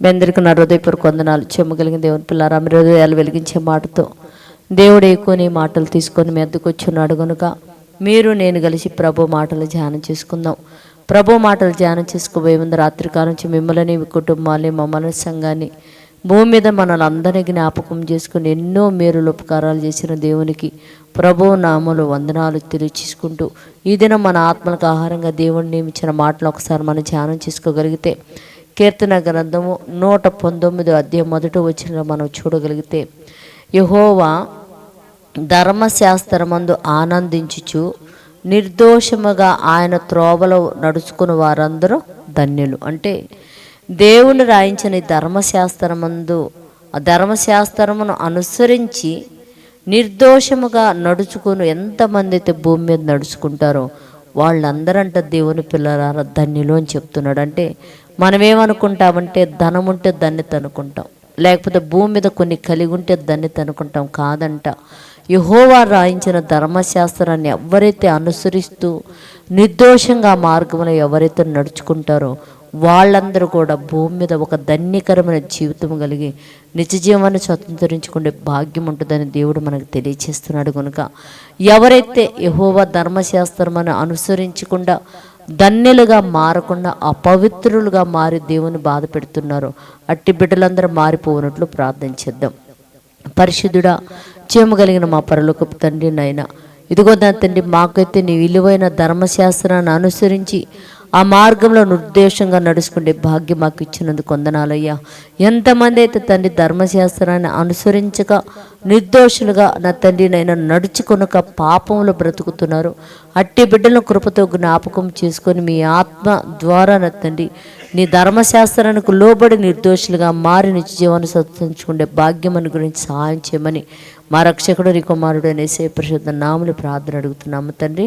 మీ అందరికీ నా హృదయపూర్వక వందనాలు. చెమ్మగలిగిన దేవుని పిల్లారా మీ హృదయాలు వెలిగించే మాటతో దేవుడు ఎక్కువ మాటలు తీసుకొని మీ అద్దకు వచ్చున్నాడు కనుక మీరు నేను కలిసి ప్రభు మాటలు ధ్యానం చేసుకుందాం. ప్రభు మాటలు ధ్యానం చేసుకోబోయే ముందు రాత్రికాలం నుంచి మిమ్మల్ని మీ కుటుంబాన్ని మమ్మల్ని సంఘాన్ని భూమి మీద మనల్ని అందరినీ జ్ఞాపకం చేసుకుని ఎన్నో మేరులు ఉపకారాలు చేసిన దేవునికి ప్రభు నామలు వందనాలు తెలియచేసుకుంటూ ఈ దినం మన ఆత్మలకు ఆహారంగా దేవుడిని నియమించిన మాటలు ఒకసారి మనం ధ్యానం చేసుకోగలిగితే కీర్తన గ్రంథము నూట పంతొమ్మిది అధ్యాయం మొదటి వచ్చిన మనం చూడగలిగితే యహోవా ధర్మశాస్త్రమందు ఆనందించుచు నిర్దోషముగా ఆయన త్రోవలో నడుచుకుని వారందరూ ధన్యులు. అంటే దేవుని రాయించిన ధర్మశాస్త్రమందు ఆ ధర్మశాస్త్రమును అనుసరించి నిర్దోషముగా నడుచుకుని ఎంతమంది అయితే భూమి మీద నడుచుకుంటారో వాళ్ళందరంట దేవుని పిల్లలారా ధన్యులు అని చెప్తున్నాడు. అంటే మనమేమనుకుంటామంటే ధనం ఉంటే దాన్ని అనుకుంటాం. లేకపోతే భూమి మీద కొన్ని కలిగి ఉంటే దాన్ని అనుకుంటాం కాదంట. యహోవా రాయించిన ధర్మశాస్త్రాన్ని ఎవరైతే అనుసరిస్తూ నిర్దోషంగా మార్గంలో ఎవరైతే నడుచుకుంటారో వాళ్ళందరూ కూడా భూమి మీద ఒక ధన్యకరమైన జీవితం కలిగి నిత్య జీవాన్ని స్వతంత్రించుకునే భాగ్యం ఉంటుందని దేవుడు మనకు తెలియచేస్తున్నాడు కనుక ఎవరైతే యహోవా ధర్మశాస్త్రమని అనుసరించకుండా ధన్యులుగా మారకుండా అపవిత్రులుగా మారి దేవుని బాధ పెడుతున్నారు. అట్టి బిడ్డలందరూ మారిపోనట్లు ప్రార్థించేద్దాం పరిశుద్ధుడా చేయగలిగిన మా పరలోకపు తండ్రి నాయన ఇదిగో నా తండ్రి మాకైతే నీ విలువైన ధర్మశాస్త్రాన్ని అనుసరించి ఆ మార్గంలో నిర్దేశంగా నడుచుకునే భాగ్యం మాకు ఇచ్చినందుకు వందనాలయ్యా. ఎంతమంది అయితే తండ్రి ధర్మశాస్త్రాన్ని అనుసరించక నిర్దోషులుగా నా తండ్రి నైనా నడుచుకొనక పాపంలో బ్రతుకుతున్నారు అట్టి బిడ్డలను కృపతో జ్ఞాపకం చేసుకొని మీ ఆత్మ ద్వారా నా తండ్రి నీ ధర్మశాస్త్రానికి లోబడి నిర్దోషులుగా మారి నిత్య జీవాన్ని సత్తించుకుంటే భాగ్యం అని గురించి సహాయం చేయమని మా రక్షకుడు నీ కుమారుడు అనేసే పరిశుద్ధ నాములు ప్రార్థన అడుగుతున్నాము తండ్రి.